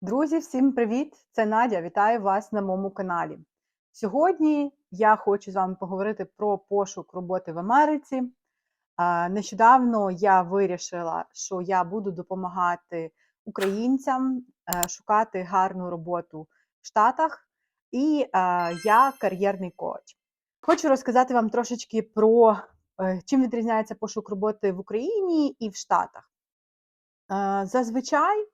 Друзі, всім привіт! Це Надя. Вітаю вас на моєму каналі. Сьогодні я хочу з вами поговорити про пошук роботи в Америці. Нещодавно я вирішила, що я буду допомагати українцям е, шукати гарну роботу в Штатах, і е, я кар'єрний коуч. Хочу розказати вам трошечки про е, чим відрізняється пошук роботи в Україні і в Штатах. Зазвичай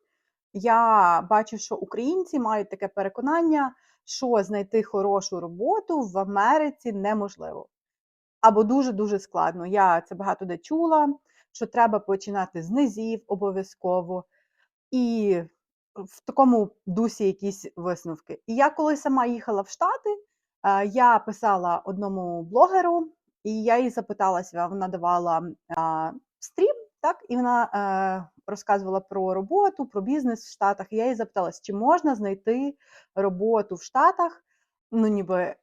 я бачу, що українці мають таке переконання, що знайти хорошу роботу в Америці неможливо. Або дуже-дуже складно. Я це багато де чула, що треба починати з низів обов'язково. І в такому дусі якісь висновки. І я коли сама їхала в Штати, е, я писала одному блогеру, і я їй запиталася, вона давала стрім, так, і вона е, розказувала про роботу, про бізнес в Штатах. І я їй запиталась, чи можна знайти роботу в Штатах, ну ніби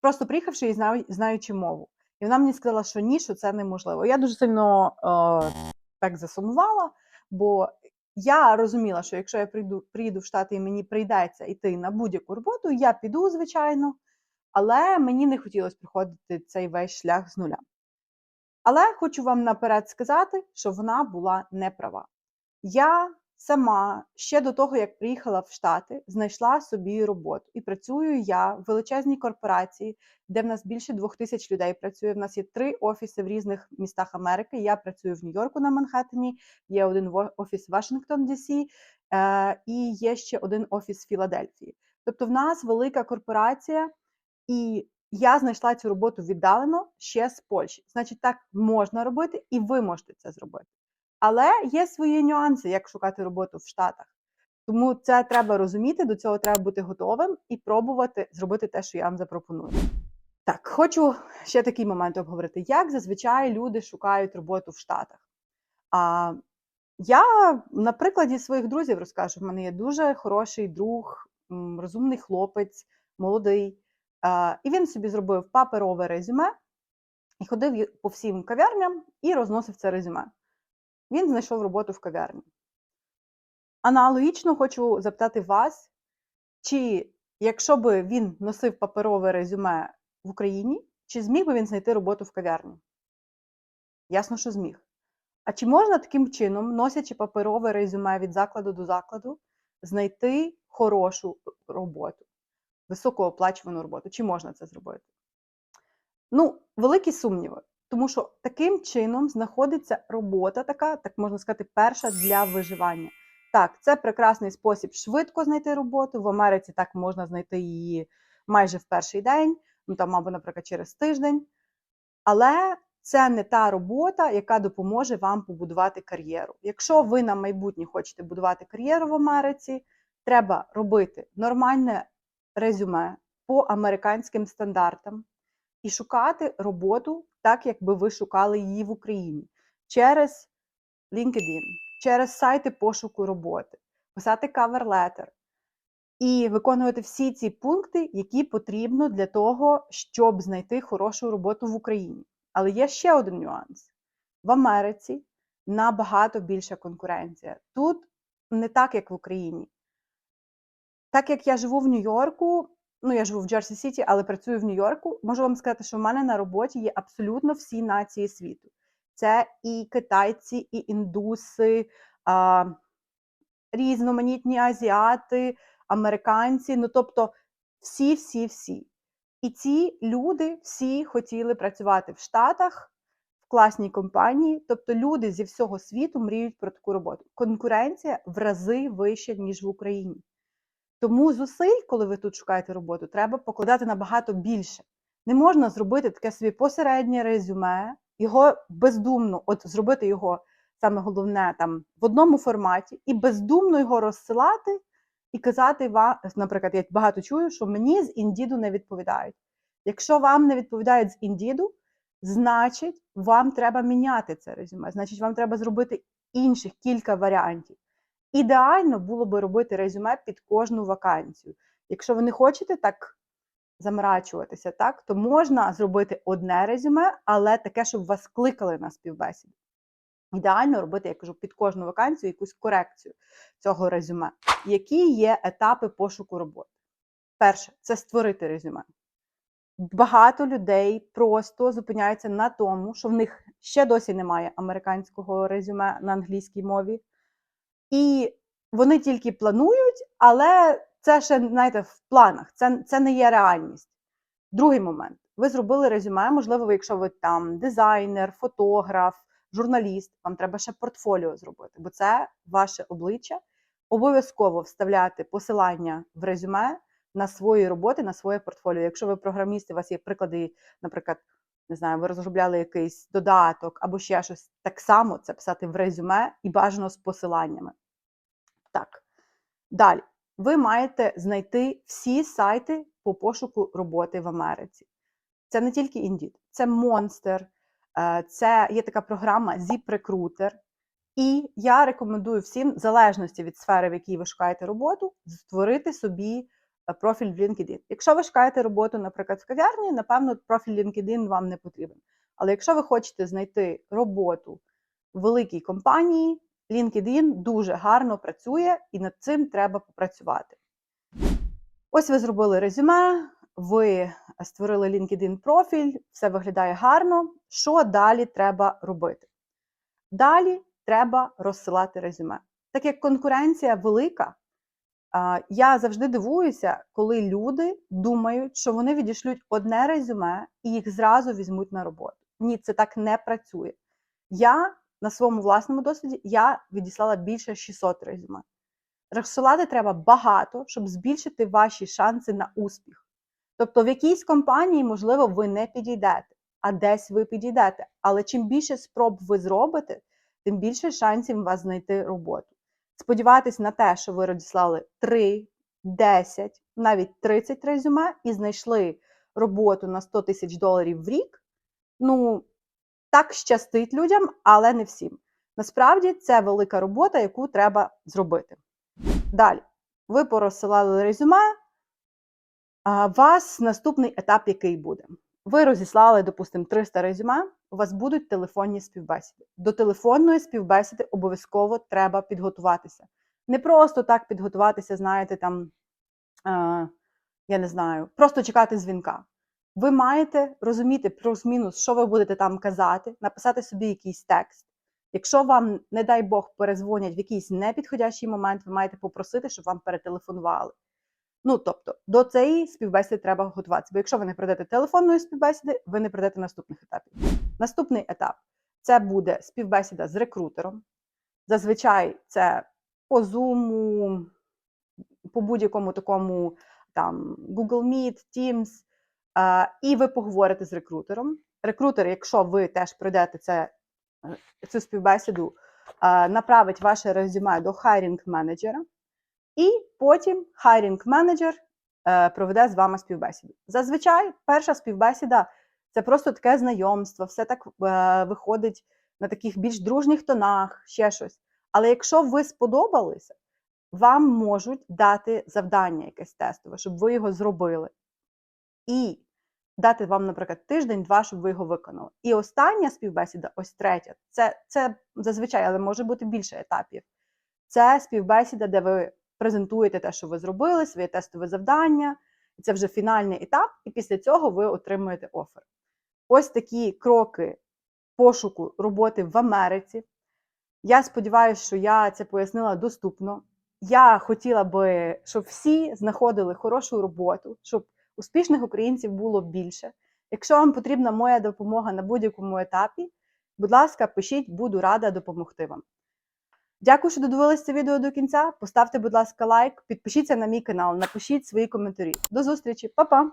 просто приїхавши і знаючи мову. І вона мені сказала, що ні, що це неможливо. Я дуже сильно е, так засумувала, бо я розуміла, що якщо я прийду, приїду в Штати і мені прийдеться йти на будь-яку роботу, я піду, звичайно, але мені не хотілося проходити цей весь шлях з нуля. Але хочу вам наперед сказати, що вона була неправа. Я сама ще до того, як приїхала в Штати, знайшла собі роботу. І працюю я в величезній корпорації, де в нас більше двох тисяч людей працює. В нас є три офіси в різних містах Америки. Я працюю в Нью-Йорку на Манхеттені, є один офіс в Вашингтон Дісі е, і є ще один офіс в Філадельфії. Тобто, в нас велика корпорація, і я знайшла цю роботу віддалено ще з Польщі. Значить, так можна робити, і ви можете це зробити. Але є свої нюанси, як шукати роботу в Штатах. Тому це треба розуміти, до цього треба бути готовим і пробувати зробити те, що я вам запропоную. Так, хочу ще такий момент обговорити. Як зазвичай люди шукають роботу в Штатах? А, я на прикладі своїх друзів розкажу. В мене є дуже хороший друг, розумний хлопець, молодий. А, і він собі зробив паперове резюме і ходив по всім кав'ярням і розносив це резюме. Він знайшов роботу в кав'ярні. Аналогічно хочу запитати вас, чи якщо би він носив паперове резюме в Україні, чи зміг би він знайти роботу в кав'ярні? Ясно, що зміг. А чи можна таким чином, носячи паперове резюме від закладу до закладу, знайти хорошу роботу, високооплачувану роботу? Чи можна це зробити? Ну, великі сумніви, тому що таким чином знаходиться робота така, так можна сказати, перша для виживання. Так, це прекрасний спосіб швидко знайти роботу. В Америці так можна знайти її майже в перший день, ну там, або, наприклад, через тиждень. Але це не та робота, яка допоможе вам побудувати кар'єру. Якщо ви на майбутнє хочете будувати кар'єру в Америці, треба робити нормальне резюме по американським стандартам і шукати роботу так, якби ви шукали її в Україні через LinkedIn, через сайти пошуку роботи, писати кавер-летер і виконувати всі ці пункти, які потрібно для того, щоб знайти хорошу роботу в Україні. Але є ще один нюанс: в Америці набагато більша конкуренція. Тут не так, як в Україні. Так як я живу в Нью-Йорку, ну я живу в Джерсі Сіті, але працюю в Нью-Йорку, можу вам сказати, що в мене на роботі є абсолютно всі нації світу. Це і китайці, і індуси, а, різноманітні азіати, американці, ну тобто всі, всі, всі. І ці люди всі хотіли працювати в Штатах, в класній компанії. Тобто люди зі всього світу мріють про таку роботу. Конкуренція в рази вища, ніж в Україні. Тому зусиль, коли ви тут шукаєте роботу, треба покладати набагато більше. Не можна зробити таке собі посереднє резюме, його бездумно, от зробити його саме головне там в одному форматі, і бездумно його розсилати і казати вам, наприклад, я багато чую, що мені з індіду не відповідають. Якщо вам не відповідають з індіду, значить вам треба міняти це резюме. Значить, вам треба зробити інших кілька варіантів. Ідеально було би робити резюме під кожну вакансію. Якщо ви не хочете так замрачуватися, так, то можна зробити одне резюме, але таке, щоб вас кликали на співбесіду. Ідеально робити, я кажу, під кожну вакансію якусь корекцію цього резюме. які є етапи пошуку роботи. Перше це створити резюме. Багато людей просто зупиняються на тому, що в них ще досі немає американського резюме на англійській мові. І вони тільки планують, але це ще, знаєте, в планах, це, це не є реальність. Другий момент. Ви зробили резюме, можливо, якщо ви там дизайнер, фотограф, журналіст, вам треба ще портфоліо зробити, бо це ваше обличчя. Обов'язково вставляти посилання в резюме на свої роботи, на своє портфоліо. Якщо ви програміст, у вас є приклади, наприклад, не знаю, ви розробляли якийсь додаток або ще щось, так само це писати в резюме і бажано з посиланнями. Так. Далі, ви маєте знайти всі сайти по пошуку роботи в Америці. Це не тільки Indeed, це Monster, е, це є така програма ZipRecruiter. І я рекомендую всім, в залежності від сфери, в якій ви шукаєте роботу, створити собі профіль в LinkedIn. Якщо ви шукаєте роботу, наприклад, в кав'ярні, напевно, профіль LinkedIn вам не потрібен. Але якщо ви хочете знайти роботу в великій компанії, LinkedIn дуже гарно працює і над цим треба попрацювати. Ось ви зробили резюме, ви створили LinkedIn профіль, все виглядає гарно. Що далі треба робити? Далі треба розсилати резюме. Так як конкуренція велика, я завжди дивуюся, коли люди думають, що вони відішлють одне резюме і їх зразу візьмуть на роботу. Ні, це так не працює. Я на своєму власному досвіді я відіслала більше 600 резюме. Розсилати треба багато, щоб збільшити ваші шанси на успіх. Тобто, в якійсь компанії, можливо, ви не підійдете, а десь ви підійдете. Але чим більше спроб ви зробите, тим більше шансів вас знайти роботу. Сподіватись на те, що ви розіслали 3, 10, навіть 30 резюме і знайшли роботу на 100 тисяч доларів в рік. Ну, так щастить людям, але не всім. Насправді це велика робота, яку треба зробити. Далі, ви порозсилали резюме. А вас наступний етап, який буде? Ви розіслали, допустимо, 300 резюме, у вас будуть телефонні співбесіди. До телефонної співбесіди обов'язково треба підготуватися. Не просто так підготуватися, знаєте, там, е, я не знаю, просто чекати дзвінка. Ви маєте розуміти плюс-мінус, що ви будете там казати, написати собі якийсь текст. Якщо вам, не дай Бог, перезвонять в якийсь непідходящий момент, ви маєте попросити, щоб вам перетелефонували. Ну, тобто, до цієї співбесіди треба готуватися. Бо якщо ви не прийдете телефонної співбесіди, ви не прийдете наступних етапів. Наступний етап це буде співбесіда з рекрутером. Зазвичай це по Zoom, по будь-якому такому там Google Meet, Teams. І ви поговорите з рекрутером. Рекрутер, якщо ви теж пройдете це, е, цю співбесіду, направить ваше резюме до хайрінг менеджера, і потім хайрінг менеджер е, проведе з вами співбесіду. Зазвичай перша співбесіда це просто таке знайомство, все так е, виходить на таких більш дружніх тонах, ще щось. Але якщо ви сподобалися, вам можуть дати завдання якесь тестове, щоб ви його зробили. І дати вам, наприклад, тиждень-два, щоб ви його виконали. І остання співбесіда, ось третя, це, це зазвичай, але може бути більше етапів. Це співбесіда, де ви презентуєте те, що ви зробили, своє тестове завдання. І це вже фінальний етап, і після цього ви отримуєте офер. Ось такі кроки пошуку роботи в Америці. Я сподіваюся, що я це пояснила доступно. Я хотіла би, щоб всі знаходили хорошу роботу, щоб успішних українців було більше. Якщо вам потрібна моя допомога на будь-якому етапі, будь ласка, пишіть, буду рада допомогти вам. Дякую, що додивилися це відео до кінця. Поставте, будь ласка, лайк, підпишіться на мій канал, напишіть свої коментарі. До зустрічі, Па-па!